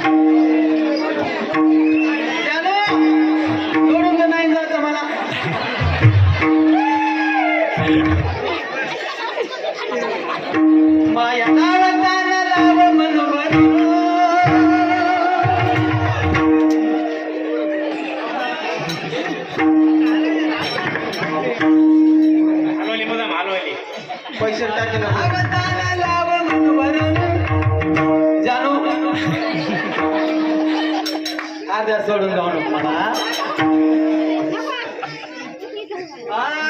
Thank you. Mama. Bye.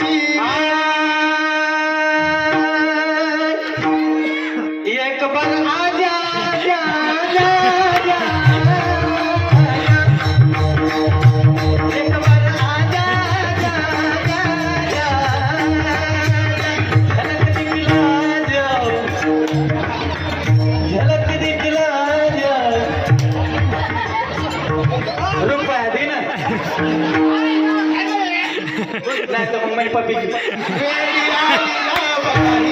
Thank. Puppy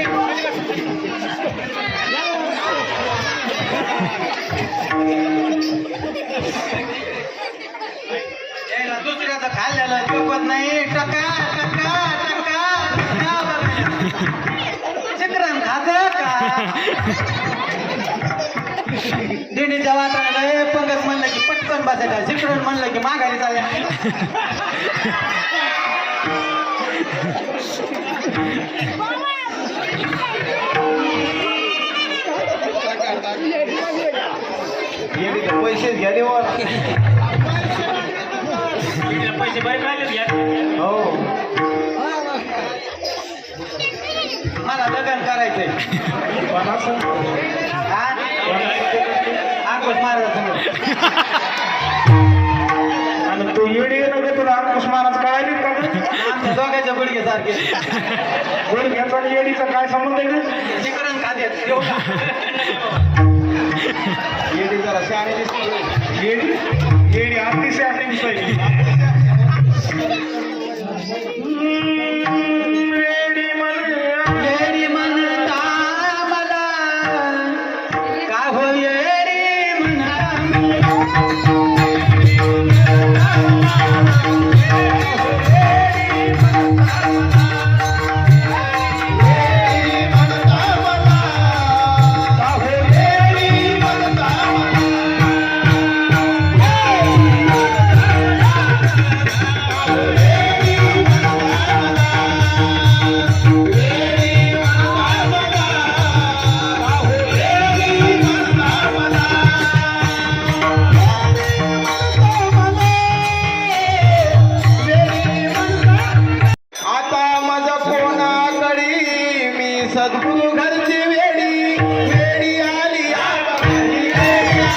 दुसऱ्या तर खाल्ल्याला झोपत नाही टका टका टका चिकरण खात का दिंडीच्या वातावरणाला पंगत म्हणलं की पटकन बसायला चिकरण म्हणलं की माघारी चालल्या पैसे घ्या देवा पैसे बरे मिळाले यार हो मला लग्न करायचंय? अंकुश महाराज आणि तू येडी नव्हे तुला अंकुश महाराज कळाली का? आमच्या दोघांच्या गुडघे सारखे गुडघ्याचा आणि येडीचा काय संबंध आहे? जिकडून खात्यात येऊ का? येडी जरा शहाणी दिसते येडी येडी अतिशय शहाणी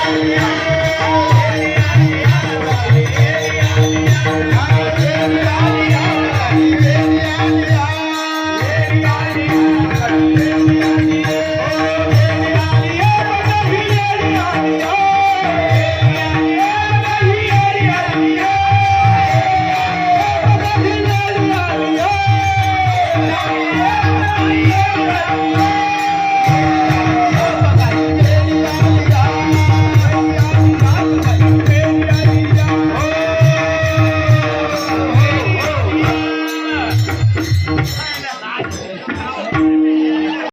Yeah.